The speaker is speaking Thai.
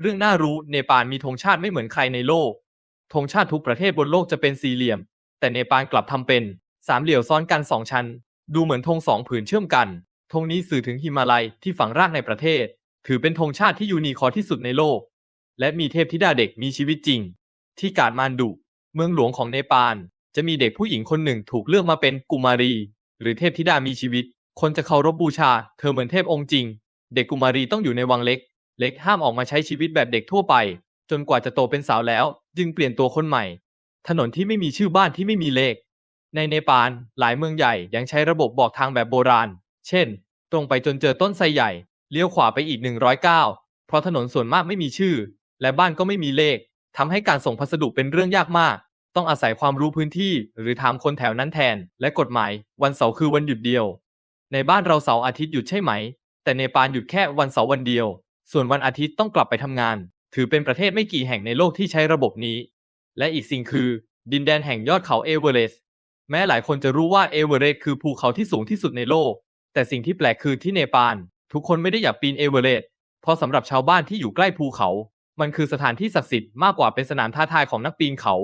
เรื่องน่ารู้เนปาลมีธงชาติไม่เหมือนใครในโลกธงชาติทุกประเทศบนโลกจะเป็นสี่เหลี่ยม แต่เนปาลกลับทำเป็นสามเหลี่ยมซ้อนกันสองชั้น ดูเหมือนธงสองผืนเชื่อมกันธงนี้สื่อถึงหิมาลัยที่ฝังรากในประเทศ ถือเป็นธงชาติที่ยูนีคอที่สุดในโลก และมีเทพธิดาเด็กมีชีวิตจริง ที่กาดมานดุ เมืองหลวงของเนปาล จะมีเด็กผู้หญิงคนหนึ่งถูกเลือกมาเป็นกุมารี หรือเทพธิดามีชีวิต คนจะเคารพบูชา เธอเหมือนเทพองค์จริง เด็กกุมารีต้องอยู่ในวังเล็ก เล็กห้ามออกมาใช้ชีวิตแบบเด็กทั่วไป จนกว่าจะโตเป็นสาวแล้ว จึงเปลี่ยนตัวคนใหม่ ถนนที่ไม่มีชื่อบ้านที่ไม่มีเลข ในเนปาลหลายเมืองใหญ่ยังใช้ระบบบอกทางแบบโบราณ เช่น ตรงไปจนเจอต้นไทรใหญ่ เลี้ยวขวาไปอีก 109 เพราะถนนส่วนมากไม่มีชื่อ และบ้านก็ไม่มีเลขทำให้การส่งพัสดุเป็นเรื่องยากมาก ต้องอาศัยความรู้พื้นที่ หรือถามคนแถวนั้นแทน และกฎหมาย วันเสาร์คือวันหยุดเดียว ในบ้านเราเสาร์อาทิตย์หยุดใช่ไหม แต่เนปาลหยุดแค่วันเสาร์วันเดียว ส่วนวันอาทิตย์ต้องกลับไปทำงาน ถือเป็นประเทศไม่กี่แห่งในโลกที่ใช้ระบบนี้ และอีกสิ่งคือ ดินแดนแห่งยอดเขาเอเวอเรสต์แม้หลายคนจะรู้ว่าเอเวอเรสต์คือภูเขาที่สูงที่สุดในโลก แต่สิ่งที่แปลกคือที่เนปาลทุกคนไม่ได้อยากปีนเอเวอเรสต์เพราะสำหรับชาวบ้านที่อยู่ใกล้ภูเขา มันคือสถานที่ศักดิ์สิทธิ์มากกว่าเป็นสนามท้าทายของนักปีนเขา